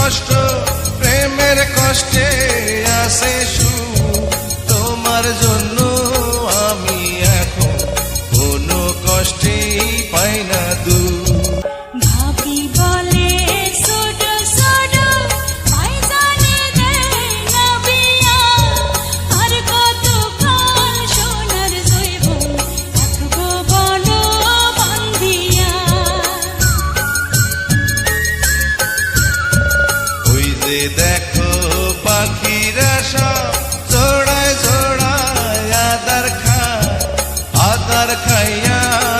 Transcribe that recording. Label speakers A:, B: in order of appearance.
A: কষ্ট প্রেমের কষ্টে আসে সুখ। ওরে দেখো পাখিরা সব ছোড়ায় ছোড়ায় আদার খায় আদার খাইয়া